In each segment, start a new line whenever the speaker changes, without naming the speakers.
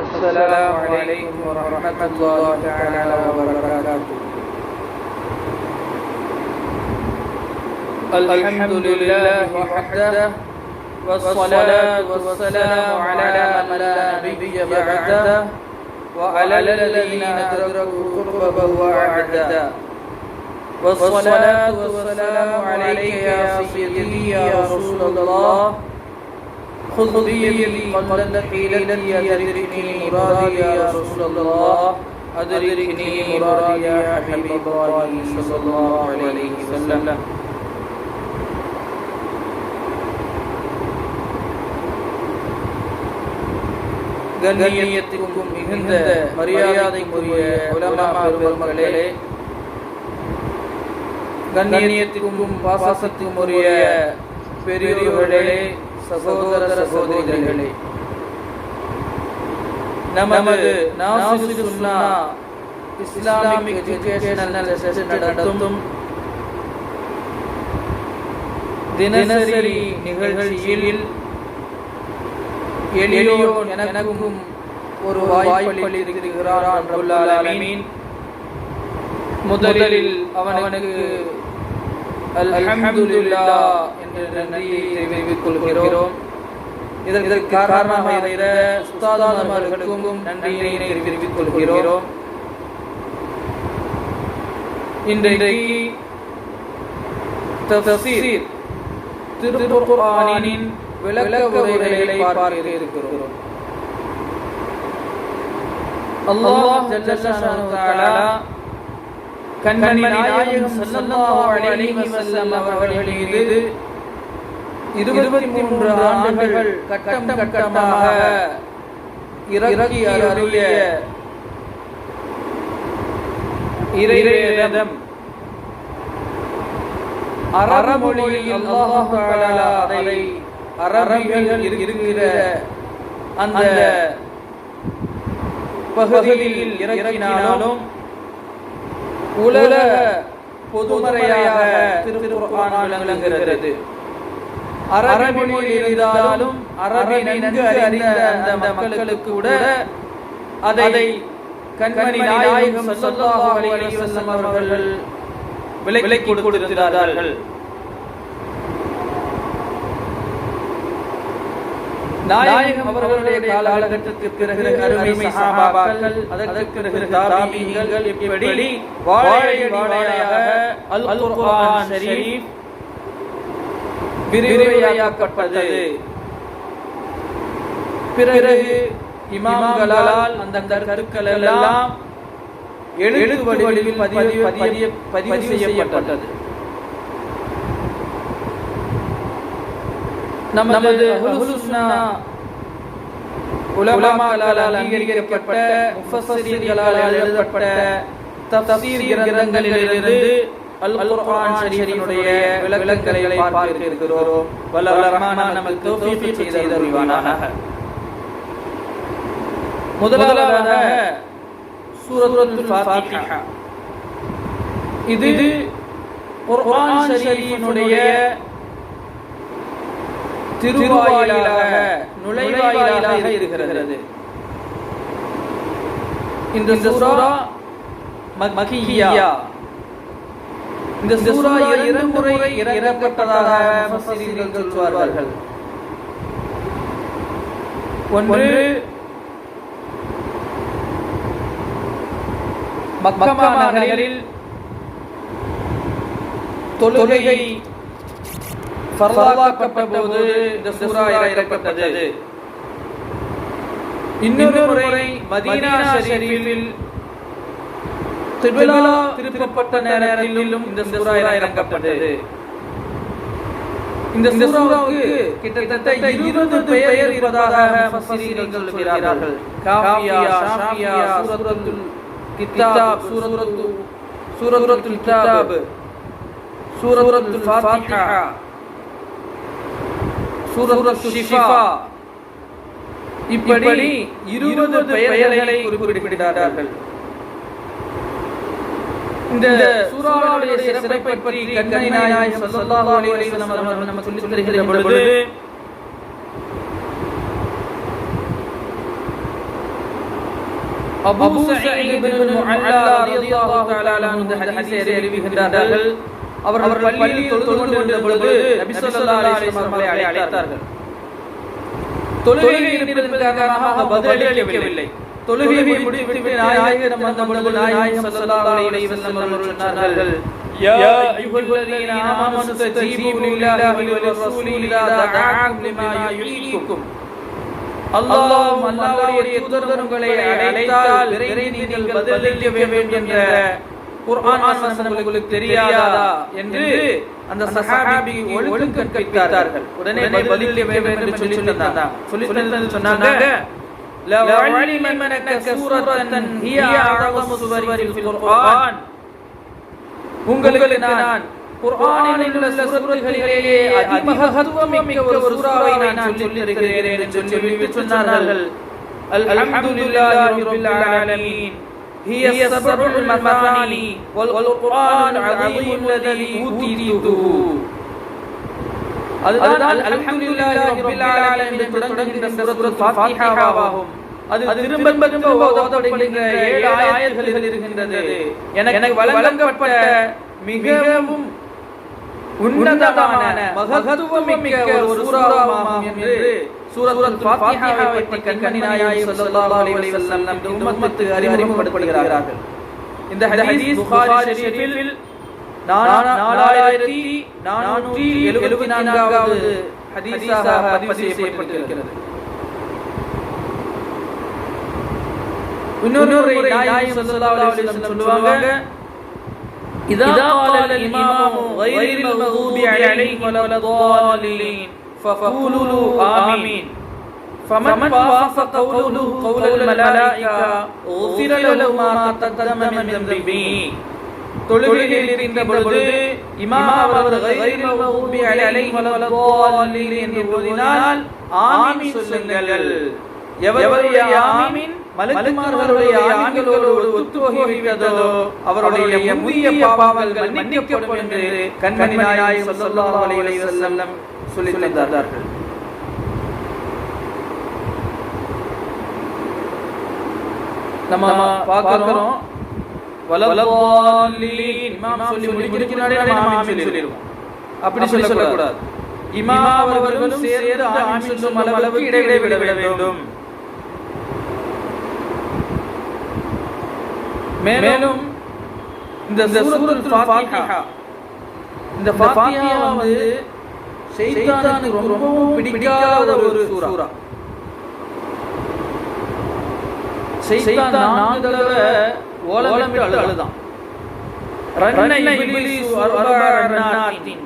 السلام عليكم ورحمة الله تعالى وبركاته. الحمد لله وحده والصلاة والسلام على من لا نبي بعده وعلى الذين أدركوا قربه وعده. والصلاة والسلام عليك يا سيدي يا رسول الله. خذ بيدي قلت حيلتي أدركني مرادي يا رسول الله أدركني مرادي يا حبيب الله صلى الله عليه وسلم கண்ணியத்திற்கும் மிகுந்த மரியாதைக்குரிய உலமா பெருமக்களே கண்ணியத்திற்கும் பாசத்துக்கும் உரிய பெரியவர்களே சகோதர சகோதரிகளே நமது நாசிர் இஸ்லாமிக் எஜுகேஷனல் செஷன் நடத்தும் தினசரி நிகழ்ச்சியில் எளியோன் எனக்கும் ஒரு வாய்ப்பளித்திருக்கிறார் ரப்புல் ஆலமீன். முதலில் அவனுக்கு அல்ஹம்துலில்லாஹ் என்ற நன்றியை தெரிவித்துக் கொள்கிறோம் இதற்கு காரணமாக இருந்த உஸ்தாதானவர்களுக்கும் தெரிவித்துக் கொள்கிறோம் இன்றைக்கு தஃசீர் திருக்குர்ஆனின் விளக்க உரைகளை பார்க்க இருக்கிறோம் அல்லாஹ் ஜல்லல்லாஹு தஆலா கண்மணி நாயகம் ஸல்லல்லாஹு அலைஹி வஸல்லம் அவர்கள் மீது 23 ஆண்டுகள் கட்டம் கட்டமாக இறக்கி அருளிய இறைவேதம். அறமொழியில் அல்லாஹ் தஆலா அதை அரபிகள் இருக்கிற அந்த பகுதியில் இறக்கினாலும் உலக பொதுமறையாக விளங்குகிறது. அரபி மொழியில் இருந்தாலும் அரபி நன்கு அறிந்த அந்த மக்களுக்கு கூட அதை கண்மணி நாயகம் ஸல்லல்லாஹு அலைஹி வஸல்லம் அவர்கள் விலக்கி நாயகம் அவர்களுடைய காலகட்டத்திற்கு பிறகு அருமை சஹாபாக்கள் அதற்கு பிறகு தாபீன்கள் இப்படி வாழை வாழையாக அல் குர்ஆன் ஷரீஃப் விரிவுரையாக்கப்பட்டது. பிறகு இமாம்களால் அந்த கருக்கள் எல்லாம் எழுத்து வடிவில் பதிவு பதிவு பதிவு செய்யப்பட்டது. நமது உலமாக்களால் அங்கீகரிக்கப்பட்ட முஃபஸ்ஸிரீன்களால் எழுதப்பட்ட தஃசீர் கிரந்தங்களிலிருந்து அல் குர்ஆன் ஷரீஃபினுடைய விளக்கங்களை பார்க்க இருக்கிறோம் வல்ல ரஹ்மான் நமக்கு தௌஃபீக் செய்து அருள்வானாக முதலாவதாக சூரத்துல் ஃபாத்திஹா. இது குர்ஆன் ஷரீஃபினுடைய திருவாயிலாக நுழைவாயிலாக இருக்கிறது. இந்த சூரா மக்கியா. இந்த சூரா இரண்டு முறை இறக்கப்பட்டதாக சொல்வார்கள். ஒன்று மக்கமா நகரில் தொழுகை ஃபர்லாக்கப்பட்ட போது இந்த சூரா இறக்கப்பட்டது. இன்னொரு முறை மதீனா ஷரீஃபில் கிபிலா திருப்பப்பட்ட நேரத்திலும் இந்த சூரா இறக்கப்பட்டது. இந்த சூறாவுக்கு கிட்டத்தட்ட இருபது பெயர் இருப்பதாக முஃபஸ்ஸிரீன்கள் சொல்கிறார்கள். காஃபியா ஷாஃபியா சூரத்துல் கிதாப் சூரத்து சூரத்துல் கிதாப் சூரத்துல் ஃபாத்திஹா. சூரத்து ஷிஃபா. இப்படி இருபது பெயர்களை குறிப்பிடுகிறார்கள் இந்த சூறாவுடைய சிறப்பை பற்றி கண்கணி நாயாய் சொல்லல்லாஹு அலைஹி வஸல்லம் அவர்கள் நமக்கு சொல்லித் தருகிற பொழுது அபூ சஈத் இப்னு முஅல்லா ரலியல்லாஹு தஆலா அன்ஹு ஹதீஸை அறிவிக்கின்றார்கள். அவர் அவர் பள்ளியில் தொழுது கொண்டிருந்த பொழுது நபி ஸல்லல்லாஹு அலைஹி வஸல்லம் அவர்களை அழைத்தார்கள் தொழுகை இருப்பதற்காக பதிலளிக்கவில்லை தொழுகையை முடித்துவிட்டு நாயகர் வந்த பொழுது நாயகம் ஸல்லல்லாஹு அலைஹி வஸல்லம் அவர்கள் சொன்னார்கள் யா அய்யுஹல்லதீன ஆமனு தஜீபு லில்லாஹி வ ரசூலி இதா தஆக்கும் லிமா யுஹீக்கும் அல்லாஹ் அல்லாஹ்வுடைய தூதர் உங்களை அழைத்தால் விரைந்து நீங்கள் பதிலளிக்க வேண்டும் என்ற குர்ஆன் வசனம் உங்களுக்கு தெரியாதா என்று அந்த சஹாபி ஒழுக்கம் கற்பித்தார்கள் உடனே பதிலளிக்க வேண்டும் என்று சொல்லி சொன்னாங்க சொல்லி சொன்னது சொன்னாங்க لو علم منك سورة هي أعظم سور في القرآن உங்களுக்கு நான் குர்ஆனில் உள்ள சூரத்துகளிலேயே அதிமகத்துவம் மிக்க ஒரு சூறாவை நான் சொல்லி இருக்கிறேன் என்று சொல்லி சொன்னார்கள் அல்ஹம்துலில்லாஹி ரப்பில் ஆலமீன் هي السبع المثاني والقرآن العظيم الذي أوتيته அதுதான் அல்ஹம்துலில்லாஹி ரப்பில் ஆலமீன் என்று தொடங்குகின்ற சூரத்துல் ஃபாத்திஹாவாகும் அது திரும்ப திரும்ப ஓதப்படுகின்ற ஏழு ஆயத்துகள் இருக்கின்றது எனக்கு வழங்கப்பட்ட மிகவும் உன்னதமான மகத்துவம் மிக்க ஒரு சூறாவாகும் என்று சூரத்துல் ஃபாத்திஹாவை பற்றி கண்ணினாயம் ஸல்லல்லாஹு அலைஹி வஸல்லம் இந்த உம்மத்துக்கு அறிமுகப்படுத்துகிறார்கள் இந்த ஹதீஸ் புகாரி ஷரீஃபில் நாலாயிரத்தி நானூற்றி எழுபத்தி நான்காவது ஹதீஸாக பதிவு செய்யப்பட்டிருக்கிறது இன்னொரு முறை நாயகம் ஸல்லல்லாஹு அலைஹி வஸல்லம் சொல்லுவாங்க இதா قال الامام غير المغضوب عليهم ولا الضالين فقولوا آمين فمن وافق قوله قول الملائكة غفر له ما تقدم من ذنبه தொழுகையில் இருந்த பொழுது இமாம் அவர்கள் கைர் மக்தூபி அலைஹிம் வலல்லாலின் என்று ஓதினால் ஆமீன் சொல்லுங்கள் எவருடைய ஆமீன் மலக்குமார்களுடைய ஆமீன்களோடு ஒத்துவகிக்கிறதோ அவருடைய முதிய பாவங்கள் மன்னிக்கப்படும் என்று கண்மணி நாயகம் ஸல்லல்லாஹு அலைஹி வஸல்லம் சொல்லி தந்தார்கள். நம்ம பார்க்கிறோம் வலல்லாலின் இமாம் சொல்லி முடிக்கிறதுக்கு முன்னாடி நம்ம ஆமீன் சொல்லிடுவோம். அப்படி சொல்லக்கூடாது. இமாம் அவர்களும் சேர்ந்து ஆமீன் சொல்லும் அளவுக்கு இடைவெளி விட விட வேண்டும். மேலும் இந்த சூரத்துல் ஃபாத்திஹா. இந்த ஃபாத்திஹா வந்து செய்தானுக்கு ரொம்பவும் பிடிக்காத ஒரு சூறா. நான்கு தடவை ஓலமிட்டு அழுதான். ரன்னை இபிலிஸ் வரவாரன்னாத்தின்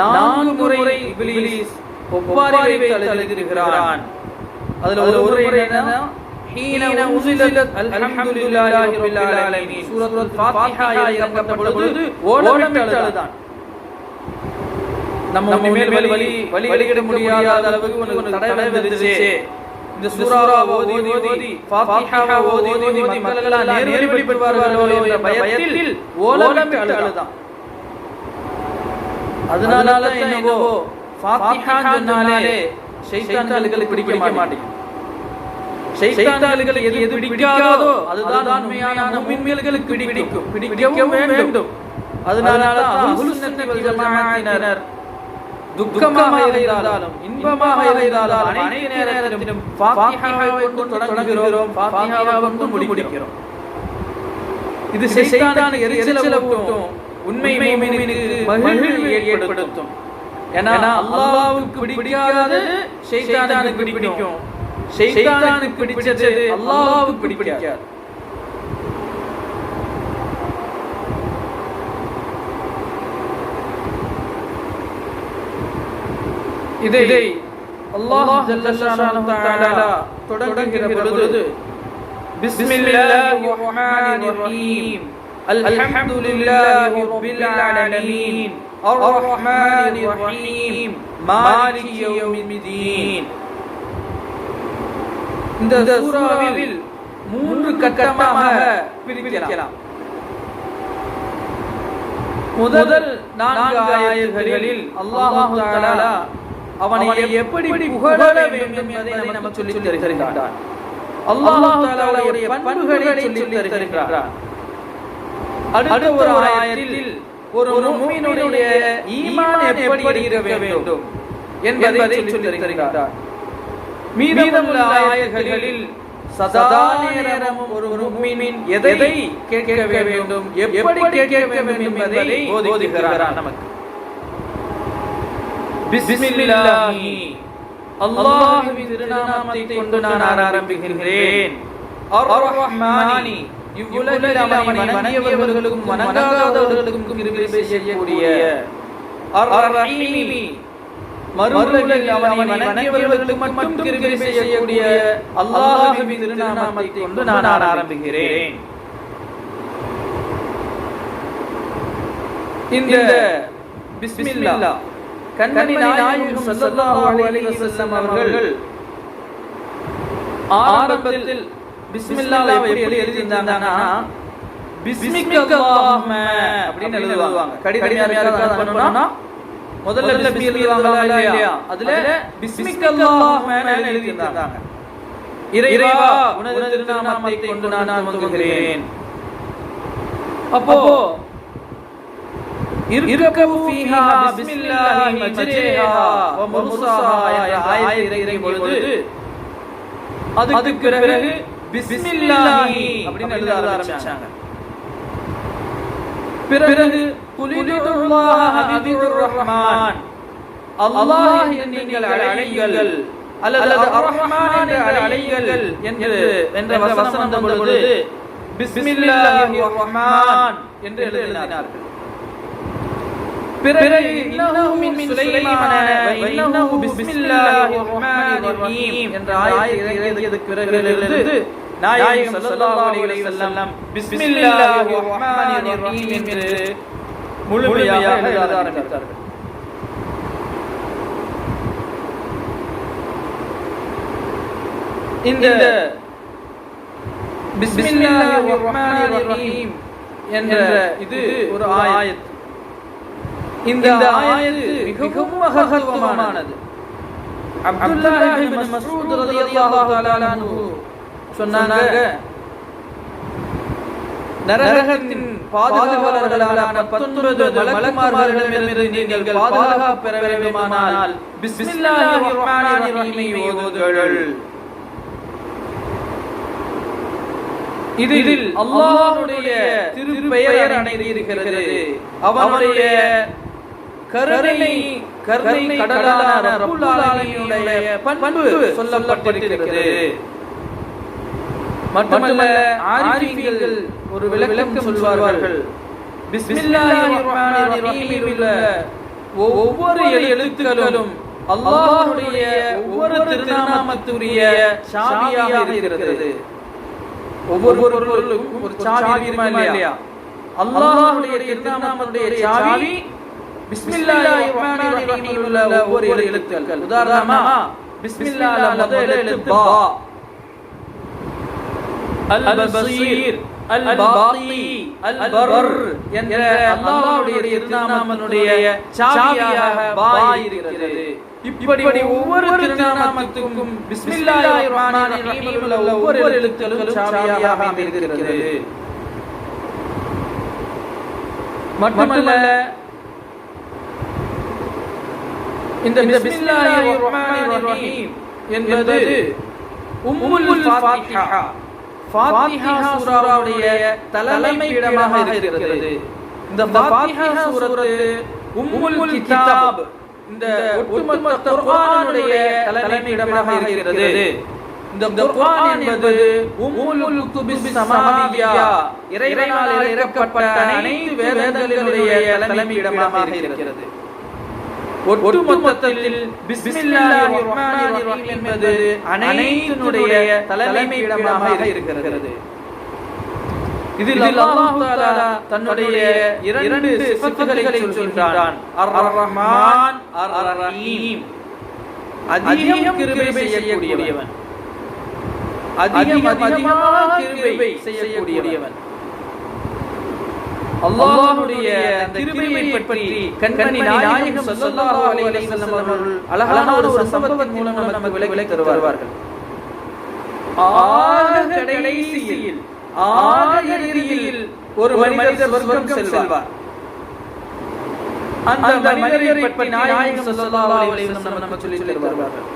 நான்கு முறை இபிலிஸ் ஒப்பாரி வைத்து அழுதான். நம்ம மேல் வலி வலி வலியிட முடியாத அளவுக்கு உனக்கு தடவை வந்துருச்சு இந்த சூறாவா ஓதி ஓதி ஃபாத்திஹாவா ஓதி ஓதி மக்கள் எல்லாம் நேர்வழி பெறுவார்களோ என்ற பயத்தில் ஓலமிட்டு அழுதான். அதனால என்னவோ ஃபாத்திஹா சொன்னாலே ஷைத்தான்களுக்கு பிடிக்க மாட்டேங்குது. ஷைத்தான்களுக்கு எது எது பிடிக்காதோ அதுதான் உண்மையான முஃமின்களுக்கு பிடிக்கும். பிடிக்கவும் வேண்டும். அதனால தான் அஹ்லுஸ் சுன்னத் வல் ஜமாஅத்தினர் துக்கமாக இருந்தாலும் இன்பமாக இருந்தாலும் அனைத்து நேரத்திலும் ஃபாத்திஹாவை கொண்டு தொடங்குகிறோம் ஃபாத்திஹாவை கொண்டு முடிக்கிறோம். இது ஷைத்தானுக்கு எரிச்சலை ஊட்டும் உண்மை மகிழ்வு ஏற்படுத்தும். ஏன்னா அல்லாஹ்வுக்கு பிடிக்காதது ஷைத்தானுக்கு பிடிக்கும். ஷைத்தானுக்கு பிடிச்சது அல்லாஹ்வுக்கு பிடிக்காது. இதை அல்லாஹ் ஜல்ல ஷானஹு தஆலா தொடங்குகிற பொழுது பிஸ்மில்லாஹிர் ரஹ்மானிர் ரஹீம். அல்ஹம்துலில்லாஹி ரப்பில் ஆலமீன். அர் ரஹ்மானிர் ரஹீம். மாலிகி யௌமிddin இந்த சூறாவில் மூன்று கட்டமாக பிரிக்கலாம். முதல் நான்கு ஆயர்களில் அல்லாஹ் அவனை எப்படி புகழ வேண்டும் என்பதை நமக்கு சொல்லி தருகிறான். அல்லாஹ் தஆலாவுடைய பண்புகளை சொல்லி தருகிறார் அடுத்த ஒரு ஆயத்தில் ஒரு முஃமினுடைய ஈமான் எப்படி இருக்க வேண்டும் என்பதை சொல்லி தருகிறார் மீதமுள்ள ஆயர்களில் சதா நேரமும் ஒரு முஃமினின் எதை கேட்க வேண்டும்? எப்படி கேட்க வேண்டும் என்பதை போதிக்கிறார் நமக்கு. பிஸ்மில்லாஹி. அல்லாஹ்வின் திருநாமத்தை கொண்டு நான் ஆரம்பிக்கிறேன் அர் ரஹ்மானி இவ்வுலகில் அவனை வணங்கியவர்களுக்கும் வணங்காதவர்களுக்கும் கிருபை செய்யக்கூடிய அர் ரஹீமி மறுமையில் அவனை வணங்கியவர்களுக்கு மட்டும் கிருபை செய்யக்கூடிய அல்லாஹ்வின் திருநாமத்தை கொண்டு நான் ஆரம்பிக்கிறேன். இந்த பிஸ்மில்லா. கண்மணி நாயகம் ஸல்லல்லாஹு அலைஹி வஸல்லம் அவர்கள் ஆரம்பத்தில் பிஸ்மில்லாஹ் எப்படி எழுதியிருந்தாங்கன்னா பிஸ்மிக்க அல்லாஹும்ம அப்படின்னு எழுதுவாங்க. கடிதம் யாருக்காவது அனுப்பணும்னா முதல்ல பிஸ்மி எழுதுவாங்களா இல்லையா? அதுல பிஸ்மிக்க அல்லாஹும்ம எழுதியிருந்தாங்க. இறைவா உனது திருநாமத்தை கொண்டு நான் துவங்குகிறேன் அப்போ இருக்கவு ஃபீஹா பிஸ்மில்லாஹி மஜ்ரிஹா வ முர்சாஹா என்ற ஆயத்தை இறங்கும் பொழுது அதுக்கு பிறகு பிஸ்மில்லாஹி அப்படின்னு எழுத ஆரம்பிச்சாங்க. பிறகு குலிதுல்லாஹ ஹபீபுர் ரஹ்மான் அல்லாஹ் என்று நீங்கள் அழையுங்கள். அல்லது அர் ரஹ்மான் என்று அழையுங்கள் என்று என்ற வசனம் வந்த பொழுது பிஸ்மில்லாஹிர் ரஹ்மான் என்று எழுதினார்கள். பிறகு இன்னஹு மின் சுலைமான வ இன்னஹு பிஸ்மில்லாஹிர் ரஹ்மானிர் ரஹீம் என்ற ஆயத்தை இறங்கியதுக்கு பிறகு நாயகம் ஸல்லல்லாஹு அலைஹி வஸல்லம் பிஸ்மில்லாஹிர் ரஹ்மானிர் ரஹீம் என்று முழுமையாக எழுத ஆரம்பித்தார்கள். இந்த பிஸ்மில்லாஹிர் ரஹ்மானிர் ரஹீம் என்ற இது ஒரு ஆயத். இந்த ஆயத்து மிகவும் மகத்துவமானது. அப்துல்லாஹ் இப்னு மஸ்ஊத் ரலியல்லாஹு தஆலா அன்ஹு சொன்னாங்க நரகத்தின் பாதுகாவலர்களான 19 மலக்குமார்களிடமிருந்து நீங்கள் பாதுகாப்பு பெற வேண்டுமானால் பிஸ்மில்லாஹிர் ரஹ்மானிர் ரஹீமை ஓதுங்கள். இதில் அல்லாஹ்வுடைய திருப்பெயர் அடங்கியிருக்கிறது அவனுடைய கருணை கருணை கடலான ரப்புல் ஆலமீனுடைய பண்பு சொல்லப்பட்டிருக்கிறது. மட்டுமல்ல ஆரிஃபீன்கள் ஒரு விளக்கம் சொல்வார்கள். பிஸ்மில்லாஹிர் ரஹ்மானிர் ரஹீமில் உள்ள ஒவ்வொரு எழுத்துக்களும் அல்லாஹ்வுடைய ஒவ்வொரு திருநாமத்துடைய சாவியாக இருக்கிறது. ஒவ்வொரு பொருளுக்கும் ஒரு சாவி இருக்குமா இல்லையா? அல்லாஹ்வுடைய திருநாமத்துடைய சாவி பிஸ்மில்லாஹிர் ரஹ்மானிர் உள்ள ஒவ்வொரு எழுத்துக்கள் உதாரணமா முதல் எழுத்து பா. அல்-பஸீர் அல்-பாத்தி அல்-பர் என்ற அல்லாஹ்வுடைய திருநாமனுடைய சாவியாக பா இருக்கிறது இப்படி ஒவ்வொரு திருநாமத்துக்கும் பிஸ்மில்லாஹிர் ரஹ்மானிர் உள்ள ஒவ்வொரு எழுத்துக்களும் சாவியாக அமைந்திருக்கிறது. மட்டுமல்ல இந்த பிஸ்மில்லாஹிர் ரஹ்மானிர் ரஹீம் என்பது உம்முல் ஃபாத்திஹா. ஃபாத்திஹா சூராவுடைய தலைமை பீடமாக இருக்கிறது. இந்த ஃபாத்திஹா சூரத்து உம்முல் கிதாப் இந்த ஒட்டுமொத்த குர்ஆனுடைய தலைமை இடமாக இருக்கிறது. இந்த குர்ஆன் என்பது உம்முல் குதுபிஸ் சமாவியா இறைவனால் இறக்கப்பட்ட அனைத்து வேதங்களினுடைய தலைமை இடமாக இருக்கிறது. ஒட்டுமொத்தத்தில் என்பது அனைத்தினுடைய தலைமை இடமாக இருக்கிறது. இதில் அல்லாஹ் தன்னுடைய இரண்டு சிஃபத்துகளை சொல்கின்றான். அர் ரஹ்மான் அர் ரஹீம் அதிகம் கிருபை செய்யக்கூடியவன். அதிகம் அதிகமாக கிருபை செய்யக்கூடியவன். அல்லாஹ்வுடைய கிருபையை பற்றி கண்கணி நாயகம் ஸல்லல்லாஹு அலைஹி வஸல்லம் அவர்கள் அழகான ஒரு சம்பவத்தின் மூலம் நமக்கு விளக்கி தருவார்கள். ஆக கடைசியில் ஆக இறுதியில் ஒரு மனிதர் சொர்க்கம் செல்வார். அந்த மனிதரை பற்றி நாயகம் ஸல்லல்லாஹு அலைஹி வஸல்லம் நமக்கு சொல்லி தருவார்கள்.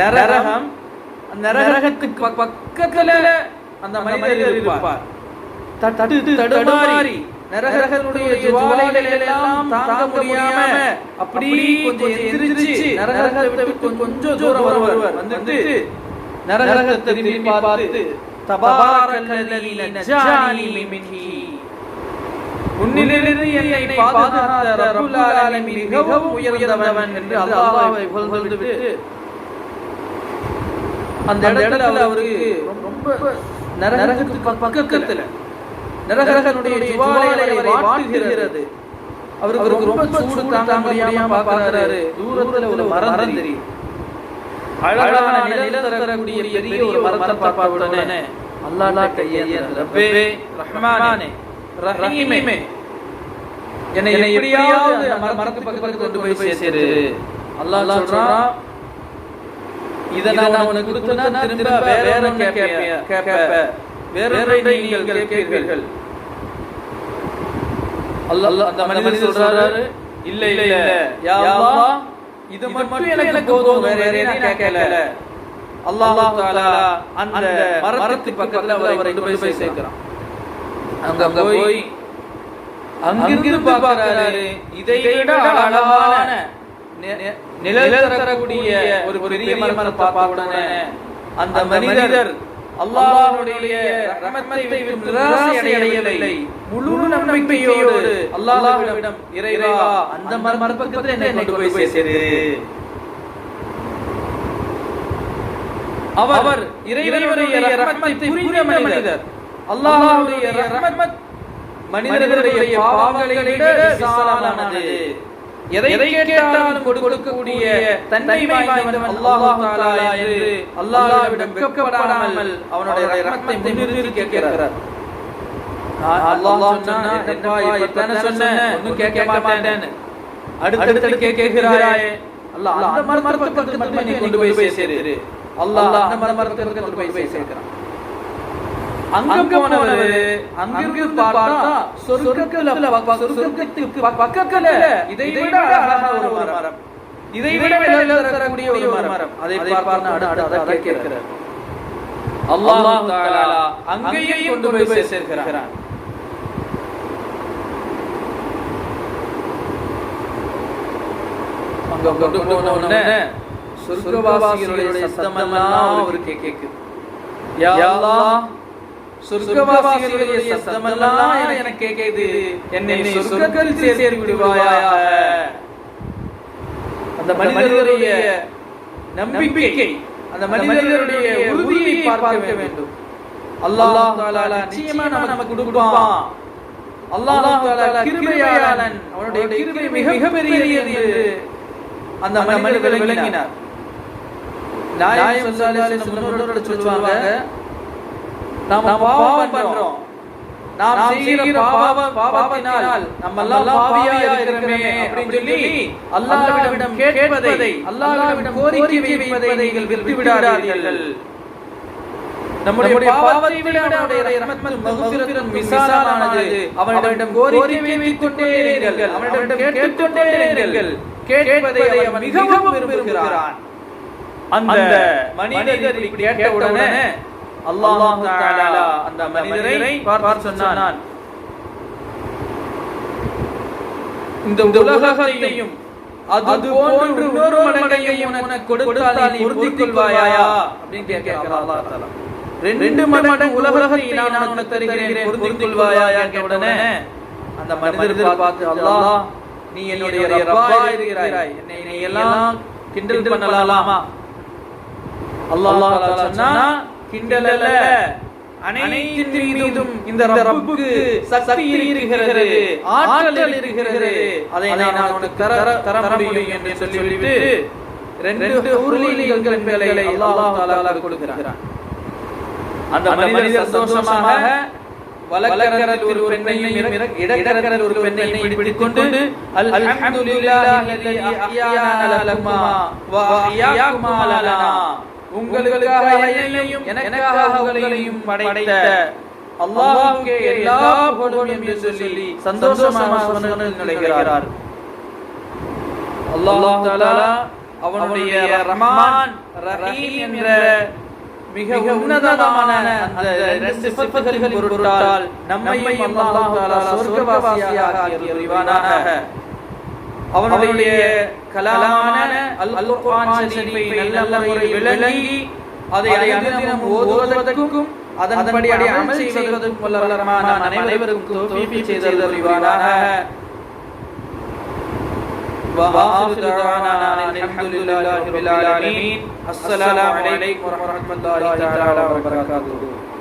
நரகம் நரகத்துக்கு பக்கத்துல அந்த மனிதர் இருப்பார். தடுமாறி. நரகத்தினுடைய ஜுவாலைகள் எல்லாம் தாங்க முடியாம அப்படி கொஞ்சம் எந்திரிச்சு நரகத்தை விட்டு கொஞ்சம் தூரம் வருவார். வந்துட்டு நரகத்தை திரும்பி பார்த்து தபாரக்கல்லதி நஜ்ஜானி மின்ஹி உன்னிலிருந்து என்னை பாதுகாத்த ரப்புல் ஆலமீன் மிகவும் உயர்ந்தவன் என்று அல்லாஹ்வை புகழ்ந்து விட்டு அந்த இடத்துல அவருக்கு ரொம்ப நரகத்துக்கு பக்கத்துல நரகனுடைய ஜுவாலைகளை வாட்டுகிறது. அவருக்கு ரொம்ப சூடு தாங்க முடியாம பார்க்கறாரு. தூரத்துல ஒரு மரம் தெரியும் அழகான நிழல் தரக்கூடிய பெரிய ஒரு மரத்தை பார்த்த உடனே அல்லாஹ் கையை ரப்பே ரஹ்மானே ரஹீமே. என்னை எப்படியாவது மரத்துக்கு பக்கத்துல கொண்டு போய் சேர்த்து அல்லாஹ் சொல்றான் இதை நான் உனக்கு கொடுத்தனா திரும்ப வேற கேட்பேன் கேட்ப வேற ஒன்றை நீங்கள் கேட்பீர்கள். அல்லாஹ் அந்த மனிதர் சொல்றாரு இல்ல இல்ல யா அல்லாஹ் இது மட்டும் எனக்கு போதும் வேற எதையும் கேட்கல. அல்லாஹ் தஆலா அந்த மரத்துக்கு பக்கத்துல அவரை கொண்டு போய் சேர்க்கிறான். அங்க போய் அங்கிருந்து பார்க்கறாரு. இதை விட அழகான நிழல் தரக்கூடிய ஒரு பெரிய மரத்தை பார்த்த உடனே அந்த மனிதர் அல்லாஹ்வுடைய ரஹமத்தை நிராசை அடையவில்லை. முழு நம்பிக்கையோடு அல்லாஹ்விடம் இறைவா அந்த மரபக்கத்தில் என்னை கொண்டு போய் சேரு அவர் இறைவனுடைய ரஹமத்தை புரிந்த மனிதர். அல்லாஹ்வுடைய ரஹமத் மனிதர்களுடைய பாவங்களை விட விசாலமானது. எதை கேட்டாலும் கொடுக்கக்கூடிய தன்மை வாய்ந்தவன் அல்லாஹ் தஆலா என்று அல்லாஹ்விடம் வெட்கப்படாமல் அவனுடைய ரஹமத்தை முன்னிறுத்தி கேட்கிறார். அல்லாஹ் சொன்னா என்னப்பா இப்பதானே சொன்னேன் ஒண்ணும் கேட்க மாட்டேன்னு. அடுத்தடுத்து கேட்கிறாயே. அல்லாஹ் அந்த மரத்துக்கு பக்கத்துல நீ கொண்டு போய் சேரு அல்லாஹ் அந்த மரத்துக்கு கொண்டு போய் சேர்க்கிறான். அங்க போனவர் அங்கிருந்து பார்த்தா சொர்க்கத்துல சொர்க்கத்துக்கு பக்கத்துல இதை விட அழகான ஒரு மரம். இதை விட நிழல் தரக்கூடிய ஒரு மரம். அதை பார்த்து அடுத்து அதை கேட்கிறார் அல்லாஹ் தஆலா அங்கேயே கொண்டு போய் சேர்க்கிறான். அங்க கொண்டு போன உடனே சொர்க்கவாசிகளுடைய சத்தமெல்லாம் அவருக்கு கேட்குது. யா அல்லாஹ் சொர்க்கவாசிகளுடைய சத்தமெல்லாம் எனக்கு கேட்குது என்னை சொர்க்கத்தில் சேர்த்து விடுவாயாக அந்த மனிதருடைய நம்பிக்கை அந்த மனிதருடைய உறுதியை பார்க்க வேண்டும். அல்லாஹ் தஆலா நிச்சயமா நமக்கு கொடுப்பான். அல்லாஹ் கிருபையாளன் அவனுடைய கிருபை மிக மிக பெரியது என்று அந்த மனிதர் விளங்கினார். நாயம் சொல்லுவாங்க நாம் பாவம் பண்றோம். நாம் செய்கிற பாவ பாவத்தினால் நம்ம எல்லாம் பாவியா இருக்கிறோமே அப்படின்னு சொல்லி அல்லாஹ்விடம் கேட்பதை அல்லாஹ்விடம் கோரிக்கை வைப்பதை நீங்கள் விட்டு விடாதீர்கள் நம்முடைய பாவத்தை விட அவனுடைய ரஹ்மத்தும் மக்ஃபிரத்தும் விசாலமானது அவனிடம் கோரிக்கை வைத்துக் கொண்டே இருங்கள். அவனிடம் கேட்டுக்கொண்டே இருங்கள். கேட்பதை அவன் மிகவும் விரும்புகிறான். அந்த மனிதர் இப்படி கேட்ட உடனே அல்லாஹ் தஆலா அந்த மனிதரை பார்த்து சொன்னான். இந்த உலகத்தையும் அது போன்று இன்னொரு மடங்கையும் உனக்கு கொடுத்தால் நீ பொருந்திக் கொள்வாயா? அப்படின்னு கேட்கிறான் அல்லாஹ் தஆலா. ரெண்டு மடங்கு உலகத்தை நான் உனக்கு தருகிறேன். பொருந்திக் கொள்வாயா கேட்ட உடனே அந்த மனிதர் பார்த்து அல்லாஹ் நீ என்னுடைய ரப்பா இருக்கிறாய். என்னை நீ எல்லாம் கிண்டல் பண்ணலாமா? அல்லாஹ் சொன்னா கிண்டல் அல்ல அனைத்தின் மீதும் இந்த ரப்புக்கு சக்தி இருக்கிறது ஆற்றல் இருக்கிறது. அதை நான் உனக்கு தர தர முடியும் என்று சொல்லிவிட்டு ரெண்டு ஊர்லீலிகள் மேலே அல்லாஹ் தஆலா கொடுக்கிறான். அந்த மனிதர் சந்தோஷமாக வலக்கரத்தில் ஒரு பெண்ணையும் இடக்கரத்தில் ஒரு பெண்ணையும் பிடித்துக்கொண்டு அல்ஹம்துலில்லாஹி அல்லதி அஹ்யானா லகுமா வ அஹ்யாகுமா லனா உங்களுக்காக என்னையும் எனக்காக உங்களையும் படைத்த அல்லாஹ்வுக்கே எல்லா புகழும் என்று சொல்லி சந்தோஷமாக சொர்க்கத்தில் நுழைகிறார். அல்லாஹ் தஆலா அவனுடைய ரஹ்மான் ரஹீம் என்ற மிக உன்னதமான அந்த இரண்டு சிஃபத்துகளின் பொருட்டால் நம்மையும் அல்லாஹ் தஆலா சொர்க்கவாசியாக ஆக்கி அவனுடைய கலாமான அல் குர்ஆன் ஷரீஃபை நல்ல முறையில் விளங்கி அதை அனுதினம் ஓதுவதற்கும் அதன்படி அமல் செய்வதற்கும் வல்ல ரஹ்மான் அனைவருக்கும் தௌஃபீக் செய்து அறிவானாக وآخر دعوانا أن الحمد لله رب العالمين السلام عليكم ورحمة الله تعالى وبركاته